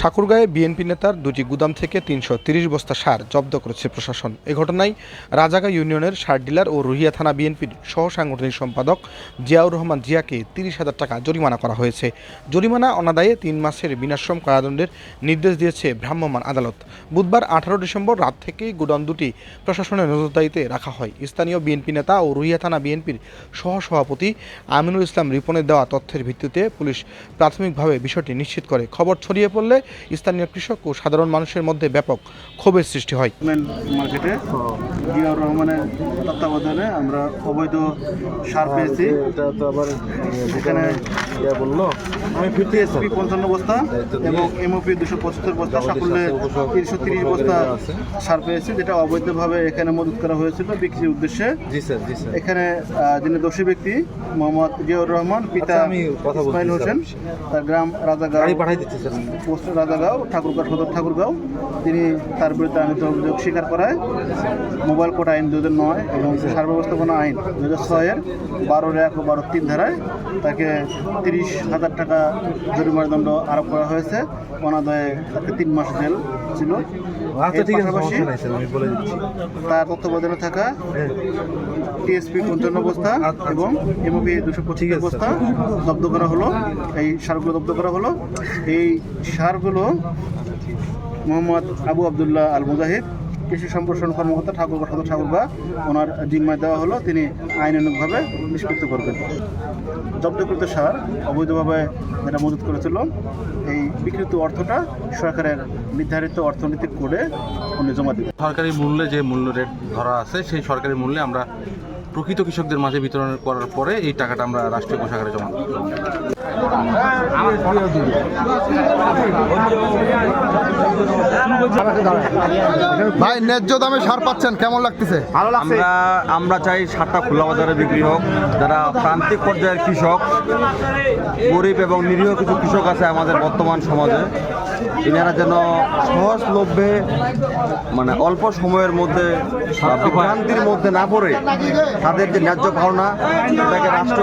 ঠাকুরগাঁয়ে BNP নেতার দুটি গুদাম থেকে তিনশো বস্তা সার জব্দ করেছে প্রশাসন। এ ঘটনায় রাজাগা ইউনিয়নের সার ডিলার ও রুহিয়া থানা বিএনপির সহ সাংগঠনিক সম্পাদক জিয়াউর রহমান জিয়াকে তিরিশ হাজার টাকা জরিমানা করা হয়েছে। জরিমানা অনাদায়ে তিন মাসের বিনাশ্রম কারাদণ্ডের নির্দেশ দিয়েছে ভ্রাম্যমাণ আদালত। বুধবার আঠারো ডিসেম্বর রাত থেকেই গুদাম দুটি প্রশাসনের নজরদারিতে রাখা হয়। স্থানীয় বিএনপি নেতা ও রুহিয়া থানা বিএনপির সহ সভাপতি আমিনুল ইসলাম রিপনের দেওয়া তথ্যের ভিত্তিতে পুলিশ প্রাথমিকভাবে বিষয়টি নিশ্চিত করে। খবর ছড়িয়ে পড়লে স্থানীয় কৃষক ও সাধারণ মানুষের মধ্যে ব্যাপক ক্ষোভের সৃষ্টি হয়। মেন মার্কেটে জিয়াউর রহমানের তত্ত্বাবধানে আমরা অবৈধ সার পেয়েছি। এটা তো আবার এখানে ইয়া বলল আমি ফিরতে টিএসপি পঞ্চান্ন বস্তা এবং এমওপি দুশো পঁচাত্তর বস্তা সাফল্যে তিনশো তিরিশ বস্তা সার পেয়েছি যেটা অবৈধভাবে এখানে মজুত করা হয়েছিল বিক্রির উদ্দেশ্যে। জি স্যার জি স্যার। এখানে যিনি দোষী ব্যক্তি মোহাম্মদ জিয়াউর রহমান পিতা আচ্ছা, বলছি, ইসমাইল হোসেন তার গ্রাম রাজাগাঁও পোস্ট রাজাগাঁও ঠাকুরগাঁও সদর ঠাকুরগাঁও। তিনি তার বিরুদ্ধে আনিত অভিযোগ স্বীকার করায়। মোবাইল কোড আইন দু হাজার নয় এবং সার ব্যবস্থাপনা আইন দু হাজার ছয়ের বারো এক ও বারো তিন ধারায় তাকে তিরিশ হাজার টাকা জরিমানা দণ্ড আরোপ করা হয়েছে। অনাদয়ে তাকে তিন মাস জেল ছিল। আচ্ছা তার তত্ত্বাবধানে থাকা হ্যাঁ। টিএসপি পঞ্চান্ন বস্তা এবং এমওপি দুশো পঁচিশ বস্তা জব্দ করা হলো। এই সারগুলো জব্দ করা হলো। এই সারগুলো মোহাম্মদ আবু আবদুল্লাহ আল মুজাহিদ কৃষি সম্প্রসারণ কর্মকর্তা ঠাকুর ঠাকুর ঠাকুরবা ওনার জিম্মায় দেওয়া হলো, তিনি আইনানুগভাবে নিষ্পত্তি করবেন। জব্দকৃত সার অবৈধভাবে যেটা মজুত করেছিল, এই বিকৃত অর্থটা সরকারের নির্ধারিত অর্থনৈতিক কোডে উনি জমা দেবেন। সরকারি মূল্যে যে মূল্য রেট ধরা আছে, সেই সরকারি মূল্যে আমরা প্রকৃত কৃষকদের মাঝে বিতরণ করার পরে এই টাকাটা আমরা রাষ্ট্রীয় কোষাগারে জমা ভাই ন্যায্য দামে সার পাচ্ছেন কেমন লাগতেছে? আমরা আমরা চাই সারটা খোলা বাজারে বিক্রি হোক। যারা প্রান্তিক পর্যায়ের কৃষক গরিব এবং নিরীহ কিছু কৃষক আছে আমাদের বর্তমান সমাজে এনারা যেন সহজলভ্যে মানে অল্প সময়ের মধ্যে বিভ্রান্তির মধ্যে না পড়ে তাদের যে ন্যায্য পাওনা তাকে রাষ্ট্র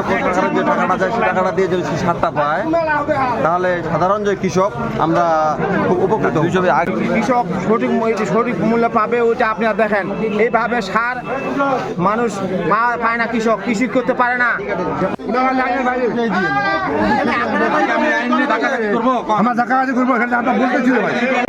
যে টাকাটা যায় সেই টাকাটা দিয়ে যদি সারটা পায় তাহলে সাধারণ যে কৃষক আমরা খুব উপকৃত। কৃষক সঠিক সঠিক মূল্য পাবে ওইটা আপনারা দেখেন এইভাবে সার মানুষ পায় না কৃষক কৃষি করতে পারে না। আমরা জাকাতি করব এখানে আমরা বলতেছি ভাই